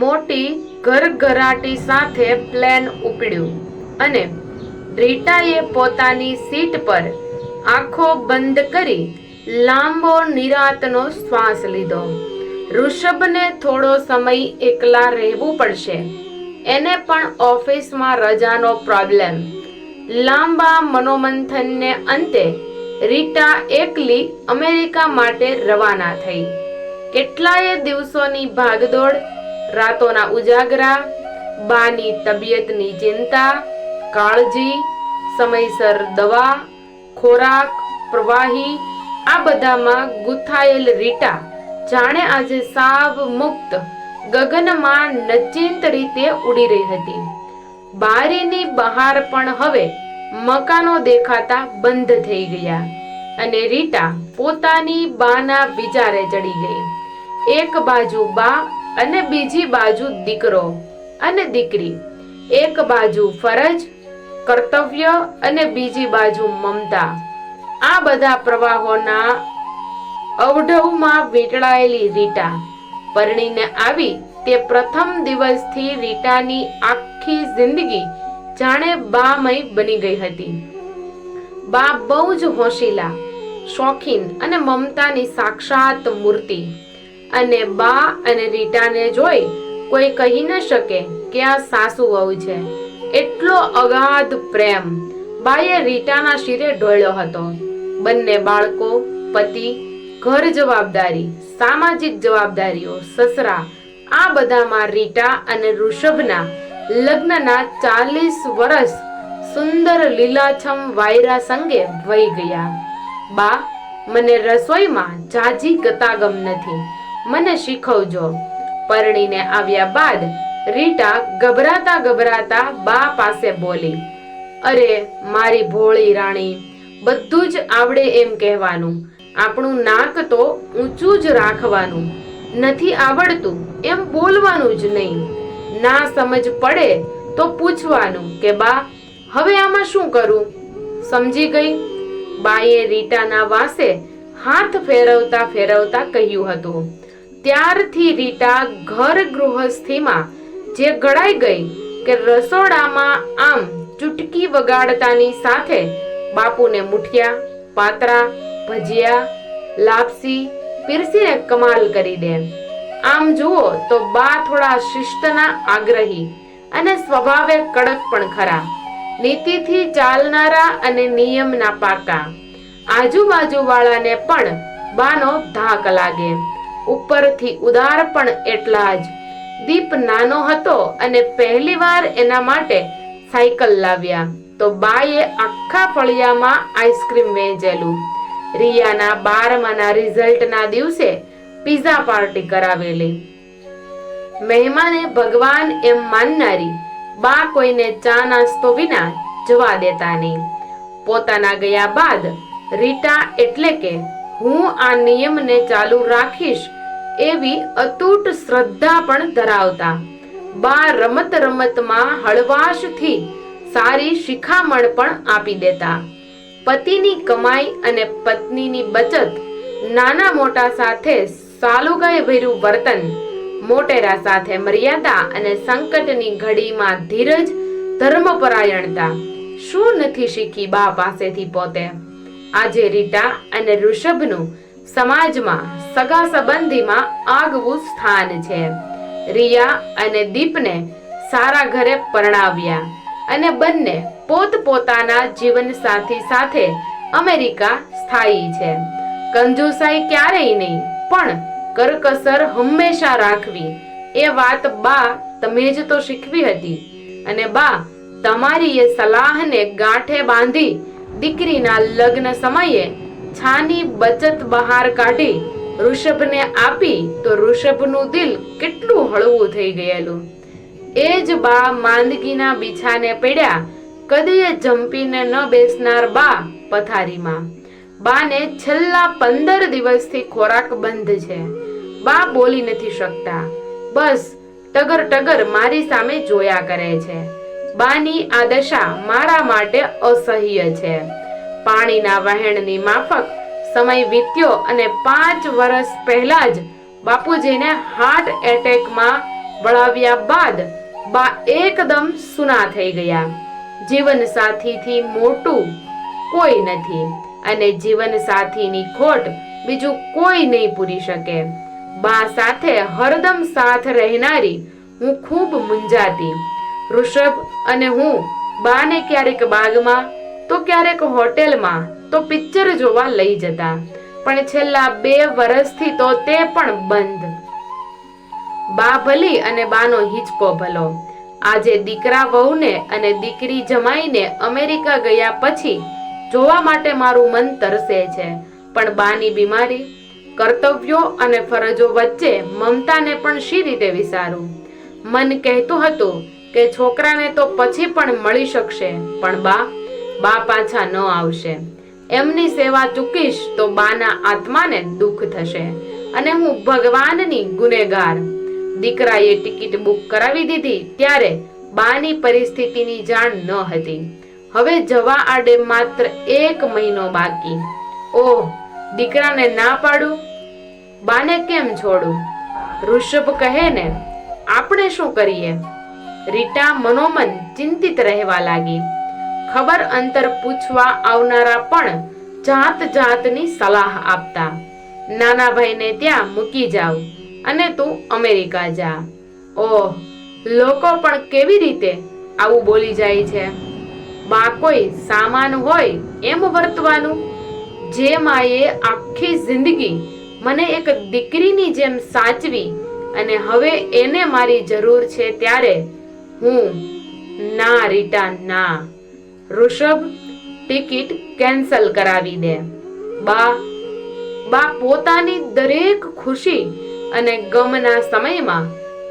મોટી ઘરઘરાટી સાથે પ્લેન ઉપડ્યું અને રીટાએ પોતાની સીટ પર આંખો બંધ કરી લાંબો નિરાતનો શ્વાસ લીધો. ઋષભને થોડો સમય એકલા રહેવું પડશે. એને પણ ઓફિસમાં રજાનો પ્રોબ્લેમ. લાંબા મનોમંથનને અંતે રીટા એકલી અમેરિકા માટે રવાના થઈ. કેટલાય દિવસોની ભાગદોડ રાતોના ઉજાગરા, બાની તબિયતની ચિંતા, કાળજી, સમયસર દવા, ખોરાક, પ્રવાહી, આ બધામાં ગુથાયેલ રીટા જાણે આજે સાવ મુક્ત ગગનમાં નચિંત રીતે ઉડી રહી હતી. બારીની બહાર પણ હવે મકાનો દેખાતા બંધ થઈ ગયા અને રીટા પોતાની બાના વિચારે ચડી ગઈ. એક બાજુ બા અને બીજી બાજુ દીકરો અને દીકરી. એક બાજુ ફરજ, કર્તવ્ય અને બીજી બાજુ મમતા. આ બધા પ્રવાહોના અવઢવમાં વીંટળાયેલી રીટા. પરણીને આવી તે પ્રથમ દિવસથી રીટાની આખી જિંદગી જાણે બામય બની ગઈ હતી. બા બહુ જ હોશીલા, શોખીન અને મમતાની સાક્ષાત મૂર્તિ. અને બા અને રીટાને જોઈ કોઈ કહી ન શકે કે આ સાસુ વહુ છે. એટલો અગાધ પ્રેમ બાએ રીટાના શિરે ઢોળ્યો હતો. બંને બાળકો, પતિ, ઘર જવાબદારી, સામાજિક જવાબદારીઓ, સસરા, આ બધામાં રીટા અને ઋષભના લગ્નના ચાલીસ વર્ષ સુંદર લીલાછમ વાયરા સંગે વહી ગયા. બા, મને રસોઈમાં જાજી ગતાગમ નથી. મને શીખવજો. પરણીને આવ્યા બાદ રીટા ગભરાતા ગભરાતા બા પાસે બોલી, અરે, મારી ભોળી રાણી, બધું જ આવડે એમ કહેવાનું. આપણું નાક તો ઊંચું જ રાખવાનું. નથી આવડતું એમ બોલવાનું જ નહીં. ના સમજ પડે તો પૂછવાનું કે બા, હવે આમાં શું કરું? સમજી ગઈ? બાએ રીટાના વાસે હાથ ફેરવતા ફેરવતા કહ્યું હતું. ત્યારથી રીટા ઘર ગૃહસ્થીમાં, જે ગળાઈ ગઈ કે રસોડામાં આમ ચૂટકી વગાડતાની સાથે બાપુને મુઠિયા, પાતરા, ભજીયા, લાપસી, પીરસીને કમાલ કરી દે. આમ જુઓ તો બા થોડા શિસ્તના આગ્રહી અને સ્વભાવે કડક પણ ખરા. નીતિથી ચાલનારા અને નિયમના પાકા આજુબાજુ વાળાને પણ બાનો ધાક લાગે. ઉપરથી ઉદાર પણ એટલા જ. દીપ નાનો હતો અને પહેલીવાર એના માટે સાયકલ લાવ્યા. તો બાએ આખા ફળિયામાં આઈસ્ક્રીમ વેચેલું. રિયાના બારમાના રિઝલ્ટના દિવસે પીઝા પાર્ટી કરાવેલી. મહેમાને ભગવાન એમ માનનારી બા કોઈને ચા નાસ્તો વિના જવા દેતા નહીં. પોતાના ગયા બાદ રીટા એટલે કે હું આ નિયમને ચાલુ રાખીશ એવી અતૂટ શ્રદ્ધા પણ ધરાવતા. બા રમત રમતમાં હળવાશથી સારી શિખામણ પણ આપી દેતા. પતિની કમાઈ અને પત્નીની બચત નાના મોટા સાથે સાલુગાય ભર્યું વર્તન, મોટેરા સાથે મર્યાદા અને સંકટની ઘડીમાં ધીરજ, ધર્મપરાયણતા, શું નથી શીખી બા પાસેથી પોતે? આજે રીટા અને ઋષભનું સમાજમાં સગા સંબંધીમાં આગવું સ્થાન છે. રિયા અને દીપને સારા ઘરે પરણાવ્યા અને બંને પોત પોતાના જીવન સાથી સાથે અમેરિકા સ્થાયી છે. કંજુસાઈ ક્યારેય નહીં, પણ કરકસર હંમેશા રાખવી. એ વાત બા તમે જ તો શીખવી હતી અને બા તમારી એ સલાહને ગાંઠે બાંધી દીકરીના લગ્ન સમયે છાની બચત બહાર કાઢી ઋષભને આપી તો ઋષભનું દિલ કેટલું હળવું થઈ ગયેલું. એ જ બા માંદગીના બીછાને પડ્યા કદીએ જંપીને ન બેસનાર બા પથારીમાં. બાને છેલ્લા પંદર દિવસથી ખોરાક બંધ છે. બા બોલી નથી શકતા. બસ ટગર ટગર મારી સામે જોયા કરે છે. બાની આ દશા મારા માટે અસહ્ય છે. પાણીના વહેણની માફક સમય વીત્યો અને પાંચ વર્ષ પહેલા જ બાપુજીને હાર્ટ એટેકમાં વળાવ્યા બાદ બા એકદમ સુના થઈ ગયા. જીવન સાથીથી મોટું કોઈ નથી અને જીવન સાથીની ખોટ બીજું કોઈ નહીં પૂરી શકે. બા સાથે હરદમ સાથ રહેનારી હું ખૂબ મૂંઝાતી. ઋષભ અને હું બાને ક્યારેક બાગમાં તો ક્યારેક હોટેલમાં તો પિક્ચર જોવા લઈ જતા. પણ છેલ્લા બે વર્ષથી તો તે પણ બંધ. બા ભલી અને બાનો હિંચકો ભલો. આજે દીકરા વહુને અને દીકરી જમાઈને અમેરિકા ગયા પછી જોવા માટે મારું મન તરસે છે. પણ બાની બીમારી, કર્તવ્યો અને ફરજો વચ્ચે મમતાને પણ શી રીતે વિચારું મન કહેતું હતું કે છોકરાને તો પછી પણ મળી શકશે, પણ બા બા પાછા ન આવશે. એમની સેવા ચૂકીશ તો બાના આત્માને દુઃખ થશે અને હું ભગવાનની ગુનેગાર. દીકરાએ ટિકિટ બુક કરાવી દીધી ત્યારે બાની પરિસ્થિતિની જાણ ન હતી. હવે જવા આડે માત્ર એક મહિનો બાકી. ઓહ, દીકરાને ના પાડું? બાને કેમ છોડું? ઋષભ કહે ને, આપણે શું કરીએ? રીટા મનોમન ચિંતિત રહેવા લાગી. ખબર અંતર પૂછવા આવનારા પણ જાત જાતની સલાહ આપતા. નાના ભાઈને ત્યાં મૂકી જાવ અને તું અમેરિકા જા. ઓહ, લોકો પણ કેવી રીતે આવું બોલી જાય છે? બા કોઈ સામાન હોય એમ વર્તવાનું? જે માએ આખી જિંદગી મને એક દીકરીની જેમ સાચવી અને હવે એને મારી જરૂર છે ત્યારે હું ના રીટા ના. ઋષભ ટિકિટ કેન્સલ કરાવી દે. બા બા પોતાની દરેક ખુશી અને ગમના સમયમાં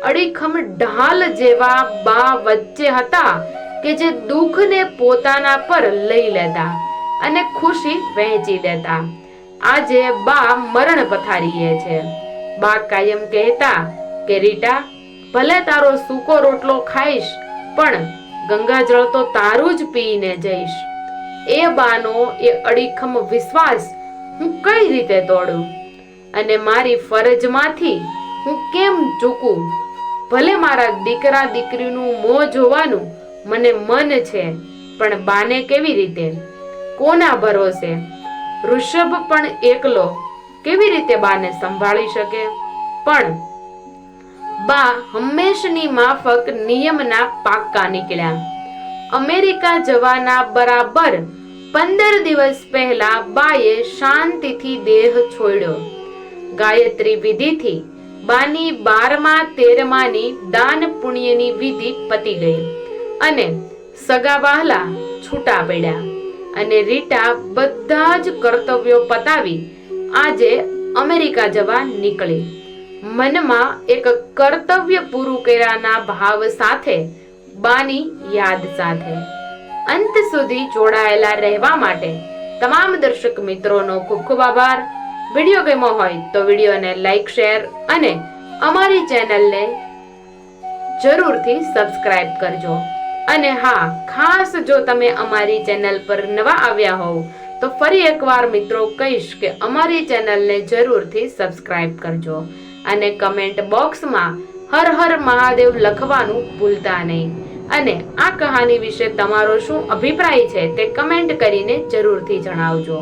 અડીખમ ઢાલ જેવા બા વચ્ચે હતા કે જે દુઃખને પોતાના પર લઈ લેતા અને ખુશી વહેંચી દેતા. આજે બા મરણ પથારીએ છે. બા કાયમ કહેતા કે, રીટા, ભલે તારો સૂકો રોટલો ખાઈશ, પણ ગંગાજળ તો તારું જ પીને જઈશ. એ બાનો એ અડીખમ વિશ્વાસ હું કઈ રીતે તોડું? અને મારી ફરજમાંથી હું કેમ ચૂકું? ભલે મારા દીકરા દીકરીનું મોં જોવાનું મને મન છે, પણ બાને કેવી રીતે? કોના ભરોસે? ઋષભ પણ એકલો કેવી રીતે બાને સંભાળી શકે? પણ બા હંમેશની માફક નિયમના પાક્કા નીકળ્યા. અમેરિકા જવાના બરાબર પંદર દિવસ પહેલા બાએ શાંતિથી દેહ છોડ્યો. ગાયત્રી વિધિથી બાની બારમા તેરમાની દાન પુણ્યની વિધિ પતી ગઈ અને સગા વહાલા છૂટા પડ્યા અને રીટા બધા જ કર્તવ્યો પતાવી આજે અમેરિકા જવા નીકળી. મનમાં એક કર્તવ્ય પૂરું કર્યાના ભાવ સાથે બાની યાદ સાથે. અંત સુધી જોડાયેલા રહેવા માટે તમામ દર્શક મિત્રોનો ખૂબ ખૂબ આભાર. વીડિયો ગમ્યો હોય તો વિડીયોને લાઈક, શેર અને અમારી ચેનલને જરૂરથી સબસ્ક્રાઇબ કરજો. અને હા, ખાસ જો તમે અમારી ચેનલ પર નવા આવ્યા હોવ, તો ફરી એકવાર મિત્રો કહીશ કે અમારી ચેનલને જરૂરથી સબસ્ક્રાઇબ કરજો. અને કમેન્ટ બોક્સમાં હર હર મહાદેવ લખવાનું ભૂલતા નહીં. અને આ કહાની વિશે તમારો શું અભિપ્રાય છે તે કમેન્ટ કરીને જરૂરથી જણાવજો.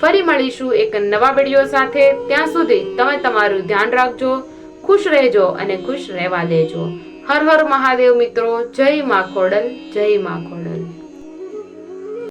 ફરી મળીશું એક નવા વીડિયો સાથે. ત્યાં સુધી તમે તમારું ધ્યાન રાખજો, ખુશ રહેજો અને ખુશ રહેવા દેજો. હર હર મહાદેવ મિત્રો, જય મા ખોડલ, જય મા ખોડલ.